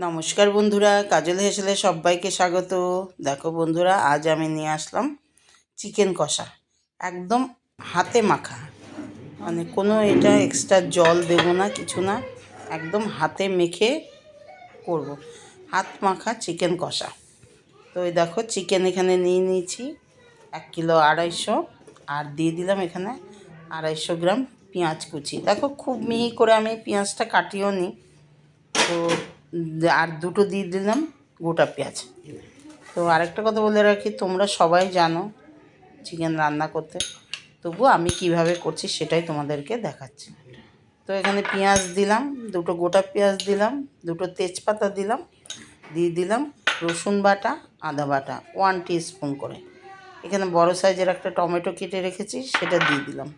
নমস্কার বন্ধুরা, কাজল হেসেলে সবাইকে স্বাগত। দেখো বন্ধুরা, আজ আমি নিয়ে আসলাম চিকেন কষা, একদম হাতে মাখা। মানে কোনো এটা এক্সট্রা জল দেবো না, কিছু না, একদম হাতে মেখে করব। হাত মাখা চিকেন কষা। তো এই দেখো, চিকেন এখানে নিয়ে নিয়েছি, এক কিলো আড়াইশো, আর দিয়ে দিলাম এখানে আড়াইশো গ্রাম পেঁয়াজ কুচি। দেখো, খুব মিহি করে আমি পেঁয়াজটা কাটিও নিই তো আর দুটো দিয়ে দিলাম গোটা পেঁয়াজ। তো আরেকটা কথা বলে রাখি, তোমরা সবাই জানো চিকেন রান্না করতে, তবু আমি কীভাবে করছি সেটাই তোমাদেরকে দেখাচ্ছি। তো এখানে পেঁয়াজ দিলাম, দুটো গোটা পেঁয়াজ দিলাম, দুটো তেজপাতা দিলাম, দিয়ে দিলাম রসুন বাটা, আদা বাটা ওয়ান স্পুন করে। এখানে বড় সাইজের একটা টমেটো কেটে রেখেছি, সেটা দিয়ে দিলাম।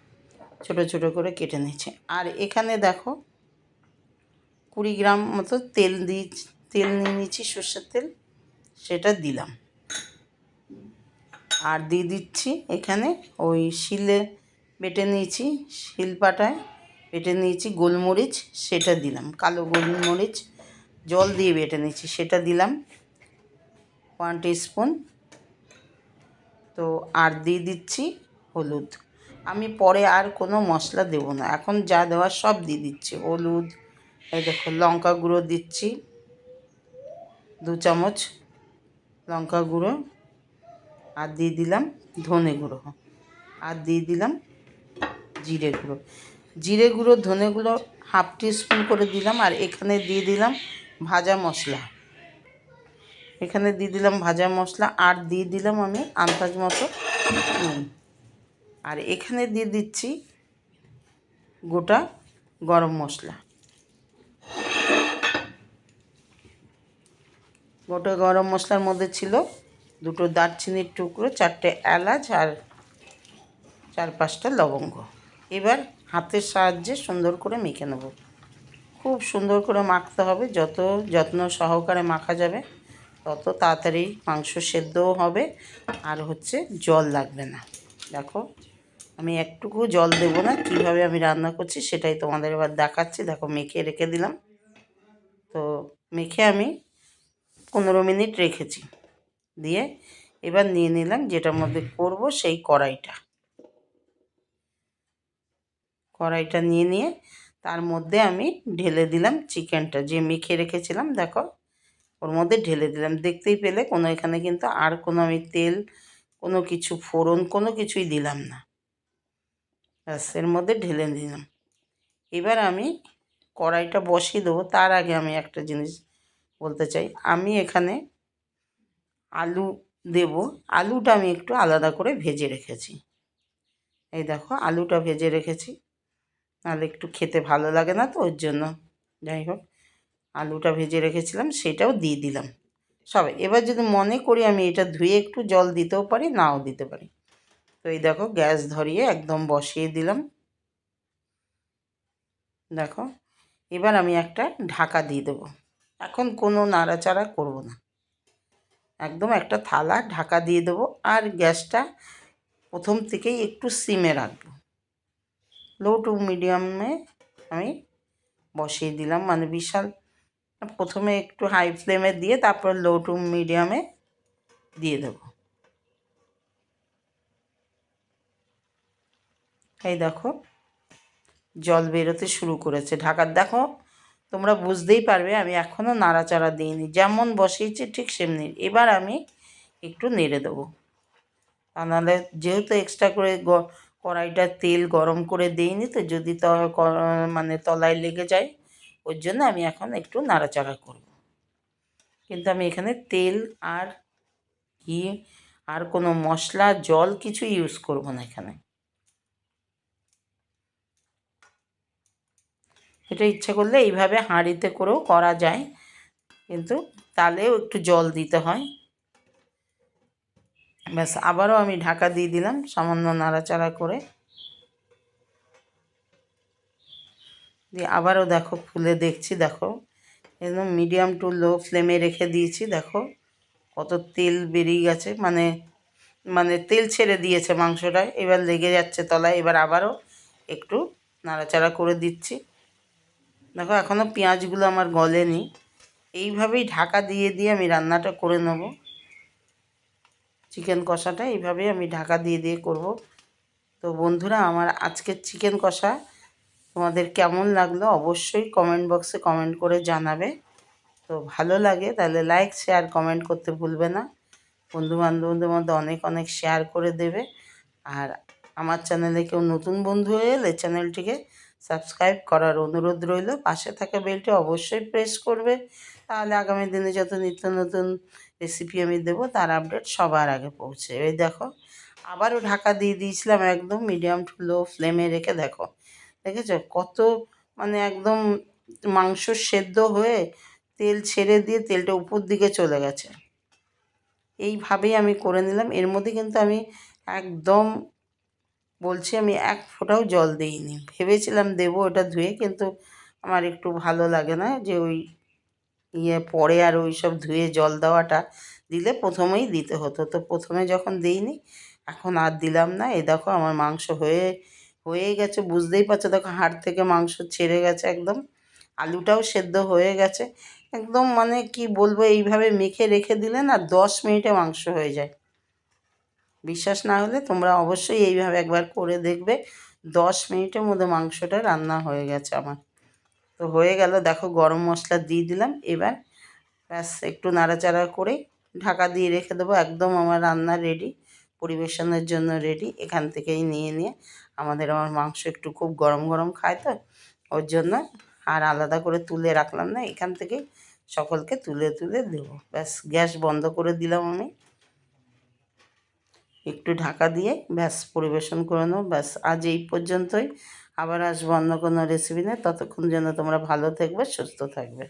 ছোট ছোট করে কেটে নিয়েছি আর এখানে দেখো কুড়ি গ্রাম মতো তেল দিয়ে তেল নিয়ে নিয়েছি, সর্ষের তেল, সেটা দিলাম। আর দিয়ে দিচ্ছি এখানে ওই শিলে বেটে নিয়েছি শিলপাটায় বেটে নিয়েছি গোলমরিচ, সেটা দিলাম। কালো গোলমরিচ, জল দিয়ে বেটে নিয়েছি, সেটা দিলাম ওয়ান স্পুন তো আর দিয়ে দিচ্ছি হলুদ। আমি পরে আর কোনো মশলা দেবো না। এখন যা দেওয়ার সব দিয়ে দিচ্ছি, হলুদ এই দেখো, লঙ্কা গুঁড়ো দিচ্ছি। দু চামচ লঙ্কা গুঁড়ো। আর দিয়ে দিলাম ধনে গুঁড়ো। আর দিয়ে দিলাম জিরে গুঁড়ো। জিরে গুঁড়ো, ধনে গুঁড়ো হাফ স্পুন করে দিলাম। আর এখানে দিয়ে দিলাম ভাজা মশলা। এখানে দিয়ে দিলাম ভাজা মশলা। আর দিয়ে দিলাম আমি আন্দাজ মতো নুন। আর এখানে দিয়ে দিচ্ছি গোটা গরম মশলা। গোটা গরম মশলার মধ্যে ছিল দুটো দারচিনির টুকরো, চারটে এলাচ আর চার পাঁচটা লবঙ্গ। এবার হাতের সাহায্যে সুন্দর করে মেখে নেব। খুব সুন্দর করে মাখতে হবে, যত যত্ন সহকারে মাখা যাবে, তত তাড়াতাড়ি মাংস সেদ্ধও হবে আর হচ্ছে জল লাগবে না। দেখো, আমি একটুকু জল দেবো না, কীভাবে আমি রান্না করছি সেটাই তোমাদের এবার দেখাচ্ছি। দেখো, মেখে রেখে দিলাম। তো মেখে আমি পনেরো মিনিট রেখেছি। দিয়ে এবার নিয়ে নিলাম যেটার মধ্যে করব সেই কড়াইটা। কড়াইটা নিয়ে নিয়ে তার মধ্যে আমি ঢেলে দিলাম চিকেনটা, যে মেখে রেখেছিলাম, দেখো, ওর মধ্যে ঢেলে দিলাম। দেখতেই পেলে কোনো এখানে কিন্তু আর কোনো আমি তেল, কোনো কিছু ফোড়ন, কোনো কিছুই দিলাম না। ব্যাস, এর মধ্যে ঢেলে দিলাম। এবার আমি কড়াইটা বসিয়ে দেবো। তার আগে আমি একটা জিনিস বলতে চাই, আমি এখানে আলু দেব। আলুটা আমি একটু আলাদা করে ভেজে রেখেছি। এই দেখো, আলুটা ভেজে রেখেছি। নাহলে একটু খেতে ভালো লাগে না তো, ওর জন্য। যাই হোক, আলুটা ভেজে রেখেছিলাম, সেটাও দিয়ে দিলাম। সবাই এবার যদি মনে করি আমি এটা ধুয়ে একটু জল দিতেও পারি, নাও দিতে পারি। তো এই দেখো, গ্যাস ধরিয়ে একদম বসিয়ে দিলাম। দেখো, এবার আমি একটা ঢাকা দিয়ে দেবো। এখন কোনো নাড়াচাড়া করব না। একদম একটা থালা, ঢাকা দিয়ে দেবো আর গ্যাসটা প্রথম থেকেই একটু সিমে রাখব। লো টু মিডিয়ামে আমি বসিয়ে দিলাম মানে বিশাল প্রথমে একটু হাই ফ্লেমে দিয়ে তারপর লো টু মিডিয়ামে দিয়ে দেবো। এই দেখো, জল বেরোতে শুরু করেছে। ঢাকার দেখো তোমরা বুঝতেই পারবে, আমি এখনও নাড়াচাড়া দিইনি। যেমন বসিয়েছি, ঠিক সেমনি। এবার আমি একটু নেড়ে দেবো। তা নাহলে যেহেতু এক্সট্রা করে কড়াইটা তেল গরম করে দিইনি, তো যদি ত মানে তলায় লেগে যায়, ওর জন্য আমি এখন একটু নাড়াচাড়া করব। কিন্তু আমি এখানে তেল আর ঘি আর কোনো মশলা, জল কিছু ইউজ করব না এখানে। এটা ইচ্ছে করলে এইভাবে হাঁড়িতে করেও করা যায়। কিন্তু তালেও একটু জল দিতে হয়। ব্যাস, আবারও আমি ঢাকা দিয়ে দিলাম সামান্য নাড়াচাড়া করে। দিয়ে আবারও দেখো, খুলে দেখছি, দেখো। একদম মিডিয়াম টু লো ফ্লেমে রেখে দিয়েছি, দেখো। কত তেল বেরিয়ে গেছে মানে মানে তেল ছেড়ে দিয়েছে মাংসটায়। এবার লেগে যাচ্ছে তলায়, এবার আবারও একটু নাড়াচাড়া করে দিচ্ছি। দেখো এখনও পেঁয়াজগুলো আমার গলেনি। এইভাবেই ঢাকা দিয়ে দিয়ে আমি রান্নাটা করে নেব। চিকেন কষাটা এইভাবেই আমি ঢাকা দিয়ে দিয়ে করব। তো বন্ধুরা, আমার আজকের চিকেন কষা তোমাদের কেমন লাগল অবশ্যই কমেন্ট বক্সে কমেন্ট করে জানাবে। তো ভালো লাগে, তাহলে লাইক শেয়ার কমেন্ট করতে ভুলবে না। বন্ধু বান্ধবদের মধ্যে অনেক অনেক শেয়ার করে দেবে। আর আমার চ্যানেলে কেউ নতুন বন্ধু হয়ে এলে চ্যানেলটিকে সাবস্ক্রাইব করার অনুরোধ রইল। পাশে থাকা বেলটি অবশ্যই প্রেস করবে। তাহলে আগামী দিনে যত নিত্য নতুন রেসিপি আমি দেবো, তার আপডেট সবার আগে পৌঁছে এই দেখো, আবারও ঢাকা দিয়ে দিয়েছিলাম একদম মিডিয়াম টু লো ফ্লেমে রেখে, দেখো। দেখেছ? কত মানে একদম মাংস সেদ্ধ হয়ে তেল ছেড়ে দিয়ে তেলটা উপর দিকে চলে গেছে। এইভাবেই আমি করে নিলাম। এর মধ্যে কিন্তু আমি একদম বলছি, আমি এক ফোঁটাও জল দিইনি। ভেবেছিলাম দেবো ওটা ধুয়ে, কিন্তু আমার একটু ভালো লাগে না যে ওই ইয়ে পরে আর ওই সব ধুয়ে জল দেওয়াটা দিলে প্রথমেই দিতে হতো। তো প্রথমে যখন দিইনি, এখন আর দিলাম না। এ দেখো আমার মাংস হয়ে হয়ে গেছে। বুঝতেই পারছ, দেখো হাড় থেকে মাংস ছেড়ে গেছে একদম। আলুটাও সেদ্ধ হয়ে গেছে। একদম মানে কি বলব, এইভাবে মেখে রেখে দিলে না দশ মিনিটে মাংস হয়ে যায়। বিশ্বাস না হলে তোমরা অবশ্যই এইভাবে একবার করে দেখবে। দশ মিনিটের মধ্যে মাংসটা রান্না হয়ে গেছে আমার। তো হয়ে গেল, দেখো গরম মশলা দিয়ে দিলাম। এবার ব্যাস, একটু নাড়াচাড়া করে ঢাকা দিয়ে রেখে দেবো। একদম আমার রান্না রেডি পরিবেশনের জন্য রেডি এখান থেকেই নিয়ে নিয়ে আমাদের আমার মাংস একটু খুব গরম গরম খায় তো, ওর জন্য আর আলাদা করে তুলে রাখলাম না। এখান থেকে সকলকে তুলে তুলে দেবো। ব্যাস, গ্যাস বন্ধ করে দিলাম আমি। একটু ঢাকা দিয়ে ব্যাস পরিবেশন করে নেব ব্যাস আজ এই পর্যন্তই। আবার আসব অন্য কোনো রেসিপি নিয়ে। ততক্ষণ যেন তোমরা ভালো থাকবে, সুস্থ থাকবে।